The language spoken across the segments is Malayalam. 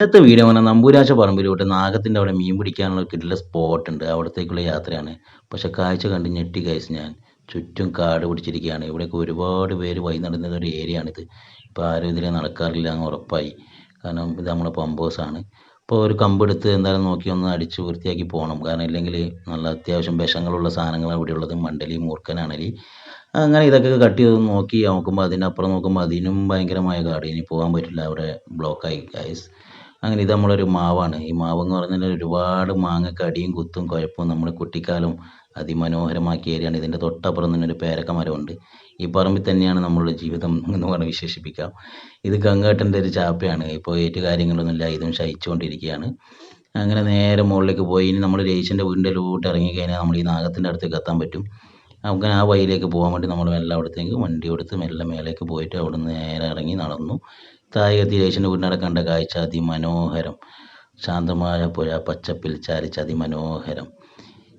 ഇന്നത്തെ വീഡിയോ പറഞ്ഞാൽ നമ്പൂരാശ പറമ്പിലോട്ട് നാഗത്തിന്റെ അവിടെ മീൻ പിടിക്കാനുള്ള സ്പോട്ട് ഉണ്ട്. അവിടത്തേക്കുള്ള യാത്രയാണ്. പക്ഷെ കാഴ്ച കണ്ട് ഞെട്ടി കഴിച്ച് ഞാൻ. ചുറ്റും കാട് പിടിച്ചിരിക്കുകയാണ്. ഇവിടെയൊക്കെ ഒരുപാട് പേര് വൈ നടന്ന ഒരു ഏരിയ ആണിത് ഇപ്പോൾ ആരും ഇതിലെ നടക്കാറില്ല എന്ന് ഉറപ്പായി. കാരണം ഇത് നമ്മുടെ പമ്പോസാണ് ഇപ്പോൾ ഒരു കമ്പെടുത്ത് എന്തായാലും നോക്കി ഒന്ന് അടിച്ച് വൃത്തിയാക്കി പോകണം കാരണം ഇല്ലെങ്കിൽ നല്ല അത്യാവശ്യം വിഷങ്ങളുള്ള സാധനങ്ങളാണ് ഇവിടെ ഉള്ളത്. മണ്ടലി മൂർക്കനാണലി അങ്ങനെ ഇതൊക്കെ കട്ട് ചെയ്ത് നോക്കി നോക്കുമ്പോൾ അതിനപ്പുറം നോക്കുമ്പോൾ അതിനും ഭയങ്കരമായ കാട്. ഇനി പോകാൻ പറ്റില്ല. അവിടെ ബ്ലോക്കായി ഗൈസ് അങ്ങനെ ഇത് നമ്മളൊരു മാവാണ്. ഈ മാവ് എന്ന് പറഞ്ഞാൽ ഒരുപാട് മാങ്ങക്ക് അടിയും കുത്തും കുഴപ്പവും നമ്മൾ കുട്ടിക്കാലം അതിമനോഹരമാക്കിയ ഏരിയയാണ്. ഇതിന്റെ തൊട്ടപ്പുറം തന്നെ ഒരു പേരക്ക മരമുണ്ട്. ഈ പറമ്പിൽ തന്നെയാണ് നമ്മളുടെ ജീവിതം എന്ന് പറഞ്ഞ് വിശേഷിപ്പിക്കാം. ഇത് ഗംഗാട്ടന്റെ ഒരു ചാപ്പയാണ്. ഇപ്പോൾ ഏറ്റ് കാര്യങ്ങളൊന്നുമില്ല. ഇതും ശയിച്ചുകൊണ്ടിരിക്കുകയാണ്. അങ്ങനെ നേരെ മുകളിലേക്ക് പോയി. ഇനി നമ്മൾ രേശന്റെ വീടിന്റെ ലൂട്ട് ഇറങ്ങിക്കഴിഞ്ഞാൽ നമ്മൾ ഈ നാഗത്തിന്റെ അടുത്തേക്ക് എത്താൻ പറ്റും. അങ്ങനെ ആ വഴിയിലേക്ക് പോകാൻ വേണ്ടി നമ്മൾ മെല്ലെ അവിടത്തേക്ക് വണ്ടി എടുത്ത് മെല്ലെ മേലേക്ക് പോയിട്ട് അവിടെ നിന്ന് നേരെ ഇറങ്ങി നടന്നു. രേശന്റെ വീടിനടെ കണ്ട കാഴ്ച അതിമനോഹരം. ശാന്തമായ പുഴ പച്ചപ്പിൽ ചാരിച്ച് അതിമനോഹരം.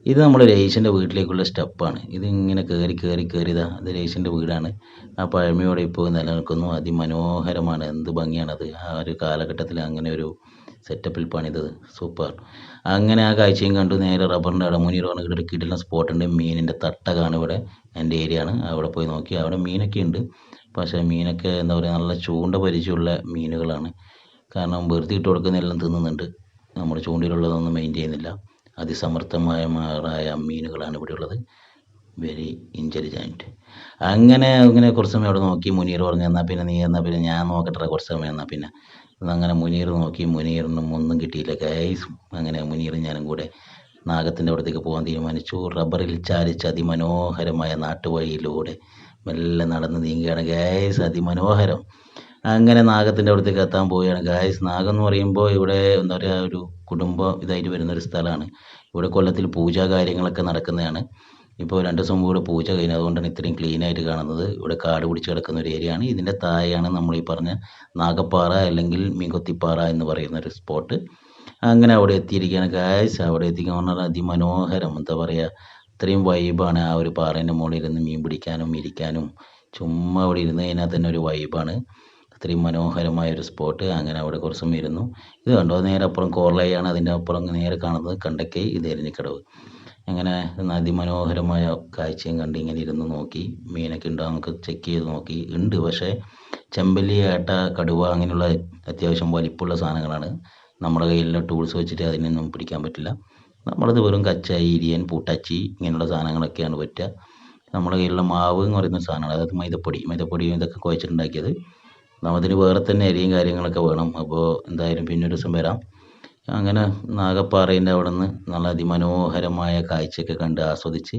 ഇത് നമ്മുടെ രേശന്റെ വീട്ടിലേക്കുള്ള സ്റ്റെപ്പാണ്. ഇത് ഇങ്ങനെ കയറി കയറി കയറിയതാ അത് രേശന്റെ വീടാണ്. ആ പഴമയോടെ ഇപ്പോൾ നിലനിൽക്കുന്നു. അതിമനോഹരമാണ്. എന്ത് ഭംഗിയാണത്. ആ ഒരു കാലഘട്ടത്തിൽ അങ്ങനെ ഒരു സെറ്റപ്പിൽ പണിതത്. സൂപ്പർ. അങ്ങനെ ആ കാഴ്ചയും കണ്ടു. നേരെ റബ്ബറിന്റെ അവിടെ പറഞ്ഞ ഇവിടെ സ്പോട്ടുണ്ട്. മീനിന്റെ തട്ടകാണ് ഇവിടെ. എന്റെ ഏരിയ ആണ് അവിടെ പോയി നോക്കി. അവിടെ മീനൊക്കെ ഉണ്ട്. പക്ഷേ മീനൊക്കെ എന്താ പറയുക നല്ല ചൂണ്ട പരിചയമുള്ള മീനുകളാണ്. കാരണം വെറുതെ ഇട്ട് കൊടുക്കുന്നതെല്ലാം തിന്നുന്നുണ്ട്. നമ്മൾ ചൂണ്ടയിലുള്ളതൊന്നും മെയിൻ ചെയ്യുന്നില്ല. അതിസമർത്ഥമായ മാറായ മീനുകളാണ് ഇവിടെ ഉള്ളത് വെരി ഇന്റലിജന്റ് അങ്ങനെ അങ്ങനെ കുറച്ച് സമയം അവിടെ നോക്കി മുനീർ പറഞ്ഞു എന്നാൽ പിന്നെ നീ എന്നാൽ പിന്നെ ഞാൻ നോക്കട്ടെ കുറച്ച് സമയം എന്നാൽ പിന്നെ. അങ്ങനെ മുനീർ നോക്കി മുനീറിനും ഒന്നും കിട്ടിയില്ല. ഗൈസ് അങ്ങനെ മുനീറും ഞാനും കൂടെ നാഗത്തിന്റെ അവിടത്തേക്ക് പോകാൻ തീരുമാനിച്ചു. റബ്ബറിൽ ചാലിച്ച് അതിമനോഹരമായ നാട്ടുവഴിയിലൂടെ മെല്ലെ നടന്ന് നീങ്ങുകയാണ്. ഗായസ് അതിമനോഹരം. അങ്ങനെ നാഗത്തിന്റെ അവിടത്തേക്ക് എത്താൻ പോവുകയാണ്. ഗായ്സ് നാഗം എന്ന് പറയുമ്പോൾ ഇവിടെ എന്താ പറയുക ഒരു കുടുംബം ഇതായിട്ട് വരുന്ന ഒരു സ്ഥലമാണ്. ഇവിടെ കൊല്ലത്തിൽ പൂജാ കാര്യങ്ങളൊക്കെ നടക്കുന്നതാണ്. ഇപ്പോൾ രണ്ട് ദിവസം കൂടെ പൂജ കഴിഞ്ഞു. അതുകൊണ്ടാണ് ഇത്രയും ക്ലീൻ ആയിട്ട് കാണുന്നത്. ഇവിടെ കാട് പിടിച്ച് കിടക്കുന്ന ഒരു ഏരിയ ആണ്. ഇതിന്റെ താഴെയാണ് നമ്മൾ ഈ പറഞ്ഞ നാഗപ്പാറ അല്ലെങ്കിൽ മീൻകൊത്തിപ്പാറ എന്ന് പറയുന്ന ഒരു സ്പോട്ട് അങ്ങനെ അവിടെ എത്തിയിരിക്കുകയാണ്. ഗായ്സ് അവിടെ എത്തിക്കാൻ പറഞ്ഞാൽ അതിമനോഹരം. എന്താ പറയുക? ഇത്രയും വൈബാണ് ആ ഒരു പാറേന്റെ മുകളിൽ ഇരുന്ന് മീൻ പിടിക്കാനും ഇരിക്കാനും. ചുമ്മാ അവിടെ ഇരുന്ന് കഴിഞ്ഞാൽ തന്നെ ഒരു വൈബാണ് അത്രയും മനോഹരമായ ഒരു സ്പോട്ട് അങ്ങനെ അവിടെ കുറച്ച് ഇരുന്നു. ഇത് കണ്ടോ? നേരെ അപ്പുറം കോർലയാണ് അതിന്റെ അപ്പുറം നേരെ കാണുന്നത് കണ്ടക്കൈ ഇത് എരിഞ്ഞിക്കടവ്. അങ്ങനെ അതിമനോഹരമായ കാഴ്ചയും കണ്ട് ഇങ്ങനെ ഇരുന്ന് നോക്കി. മീനൊക്കെ ഉണ്ടോ? നമുക്ക് ചെക്ക് ചെയ്ത് നോക്കി. ഉണ്ട് പക്ഷേ ചെമ്പല്ലി ഏട്ട കടുവ അങ്ങനെയുള്ള അത്യാവശ്യം വലിപ്പമുള്ള സാധനങ്ങളാണ്. നമ്മുടെ കയ്യിലുള്ള ടൂൾസ് വെച്ചിട്ട് അതിനൊന്നും പിടിക്കാൻ പറ്റില്ല. നമ്മളത് വെറും കച്ച ഇരിയൻ പൂട്ടച്ചി ഇങ്ങനെയുള്ള സാധനങ്ങളൊക്കെയാണ് പറ്റുക. നമ്മുടെ കയ്യിലുള്ള മാവ് എന്ന് പറയുന്ന സാധനമാണ് അതായത് മൈദപ്പൊടി മൈദപ്പൊടിയും ഇതൊക്കെ കുഴച്ചിട്ടുണ്ടാക്കിയത്. അതിന് വേറെ തന്നെ അരിയും കാര്യങ്ങളൊക്കെ വേണം. അപ്പോൾ എന്തായാലും പിന്നെ ഒരു ദിവസം വരാം. അങ്ങനെ നാഗപ്പാറേന്റെ അവിടെ നിന്ന് നല്ല അതിമനോഹരമായ കാഴ്ചയൊക്കെ കണ്ട് ആസ്വദിച്ച്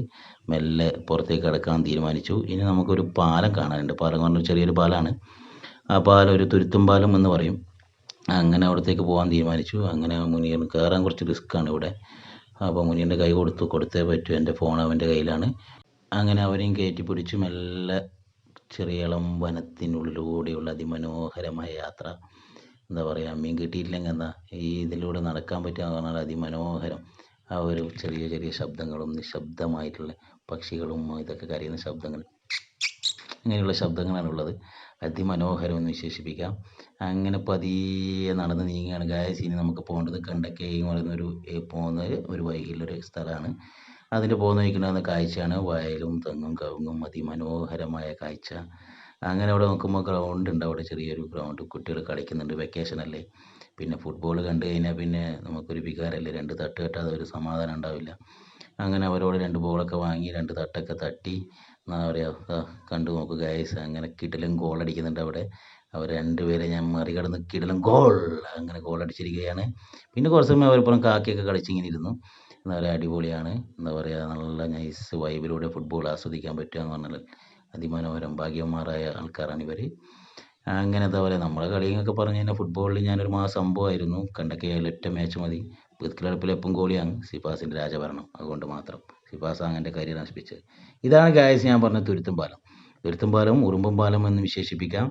മെല്ലെ പുറത്തേക്ക് കിടക്കാൻ തീരുമാനിച്ചു. ഇനി നമുക്കൊരു പാലം കാണാനുണ്ട്. പാലം പറഞ്ഞാൽ ചെറിയൊരു പാലമാണ് ആ പാലം ഒരു തുരുത്തും പാലം എന്ന് പറയും. അങ്ങനെ അവിടത്തേക്ക് പോകാൻ തീരുമാനിച്ചു. അങ്ങനെ മുനീറിന് കയറാൻ കുറച്ച് റിസ്ക്കാണ് ഇവിടെ. അപ്പോൾ മുനീറിന്റെ കൈ കൊടുത്തു കൊടുത്തേ പറ്റൂ. എന്റെ ഫോൺ അവന്റെ കയ്യിലാണ്. അങ്ങനെ അവരെയും കയറ്റി പിടിച്ച് മെല്ലെ ചെറിയളം വനത്തിനുള്ളിലൂടെയുള്ള അതിമനോഹരമായ യാത്ര. എന്താ പറയുക മീൻ കിട്ടിയിട്ടില്ലെങ്കിൽ എന്താ? ഈ ഇതിലൂടെ നടക്കാൻ പറ്റുക എന്ന് പറഞ്ഞാൽ അതിമനോഹരം. ആ ഒരു ചെറിയ ചെറിയ ശബ്ദങ്ങളും നിശബ്ദമായിട്ടുള്ള പക്ഷികളും ഇതൊക്കെ കരയുന്ന ശബ്ദങ്ങൾ. ഇങ്ങനെയുള്ള ശബ്ദങ്ങളാണുള്ളത് അതിമനോഹരം എന്ന് വിശേഷിപ്പിക്കാം. അങ്ങനെ പതിയെ നടന്ന് നീങ്ങുകയാണ് ഗായസ് ഇനി നമുക്ക് പോകേണ്ടത് കണ്ടക്കൈ എന്ന് പറയുന്ന ഒരു പോകുന്ന ഒരു വൈകിലൊരു സ്ഥലമാണ്. അതിന്റെ പോകുന്ന വഴിക്കുണ്ടാകുന്ന കാഴ്ചയാണ് വയലും തെങ്ങും കവുങ്ങും അതിമനോഹരമായ കാഴ്ച. അങ്ങനെ അവിടെ നോക്കുമ്പോൾ ഗ്രൗണ്ട് ഉണ്ട്. അവിടെ ചെറിയൊരു ഗ്രൗണ്ട് കുട്ടികൾ കളിക്കുന്നുണ്ട്. വെക്കേഷൻ അല്ലേ? പിന്നെ ഫുട്ബോൾ കണ്ടു കഴിഞ്ഞാൽ പിന്നെ നമുക്കൊരു വികാരമല്ലേ? രണ്ട് തട്ട് കെട്ടാതെ ഒരു സമാധാനം ഉണ്ടാവില്ല. അങ്ങനെ അവരോട് രണ്ട് ബോളൊക്കെ വാങ്ങി രണ്ട് തട്ടൊക്കെ തട്ടി. എന്താ പറയുക കണ്ടു നോക്കുക ഗൈസ് അങ്ങനെ കിടലും ഗോൾ അടിക്കുന്നുണ്ട് അവിടെ. അവർ രണ്ടുപേരെ ഞാൻ മറികടന്ന് കിടലും ഗോൾ അങ്ങനെ ഗോൾ അടിച്ചിരിക്കുകയാണ്. പിന്നെ കുറച്ച് സമയം അവരിപ്പുറം കാക്കിയൊക്കെ കളിച്ചിങ്ങനെ ഇരുന്നു. എന്താ പറയുക അടിപൊളിയാണ്. എന്താ പറയുക നല്ല നൈസ് വൈബിലൂടെ ഫുട്ബോൾ ആസ്വദിക്കാൻ പറ്റുക എന്ന് പറഞ്ഞാൽ അതിമനോഹരം ഭാഗ്യവന്മാരായ ആൾക്കാരാണ് ഇവർ അങ്ങനെ എന്താ പറയുക നമ്മളെ കളിയൊക്കെ പറഞ്ഞു കഴിഞ്ഞാൽ ഫുട്ബോളിൽ ഞാനൊരു മാസം സംഭവമായിരുന്നു. കണ്ടൊക്കെ ഒറ്റ മാച്ച് മതി. പുതുക്കിളപ്പിൽ എപ്പം ഗോളിയാണ് സിഫാസിന്റെ രാജഭരണം. അതുകൊണ്ട് മാത്രം. സിഫാസ് അങ്ങനെ കരിയർ നശിപ്പിച്ചത് ഇതാണ് ഗായസ് ഞാൻ പറഞ്ഞ തുരുത്തും പാലം. തുരുത്തും പാലം ഉറുമ്പും പാലം എന്ന് വിശേഷിപ്പിക്കാം.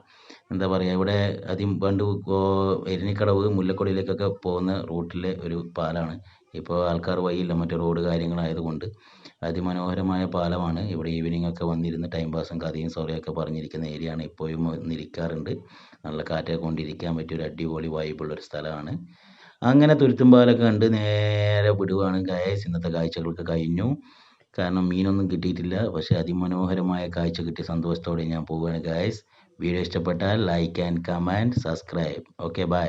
എന്താ പറയുക ഇവിടെ ആദ്യം പണ്ട് എരിഞ്ഞിക്കടവ് മുല്ലക്കൊടിയിലേക്കൊക്കെ പോകുന്ന റൂട്ടിലെ ഒരു പാലമാണ് ഇപ്പോൾ ആൾക്കാർ വഴിയില്ല മറ്റേ റോഡ് കാര്യങ്ങളായതുകൊണ്ട്. അതിമനോഹരമായ പാലമാണ് ഇവിടെ ഈവനിംഗ് ഒക്കെ വന്നിരുന്ന് ടൈം പാസും കഥയും സോറിയൊക്കെ പറഞ്ഞിരിക്കുന്ന ഏരിയയാണ് ഇപ്പോഴും വന്നിരിക്കാറുണ്ട് നല്ല കാറ്റൊക്കെ കൊണ്ടിരിക്കാൻ പറ്റിയ ഒരു അടിപൊളി വൈബുള്ളൊരു സ്ഥലമാണ്. അങ്ങനെ തുരുത്തുംപാലൊക്കെ കണ്ട് നേരെ വിടുവാണ്. ഗായസ് ഇന്നത്തെ കാഴ്ചകളൊക്കെ കഴിഞ്ഞു. കാരണം മീനൊന്നും കിട്ടിയിട്ടില്ല. പക്ഷേ അതിമനോഹരമായ കാഴ്ച കിട്ടിയ സന്തോഷത്തോടെ ഞാൻ പോവുകയാണ് ഗായ്സ് വീഡിയോ ഇഷ്ടപ്പെട്ടാൽ like and comment subscribe okay bye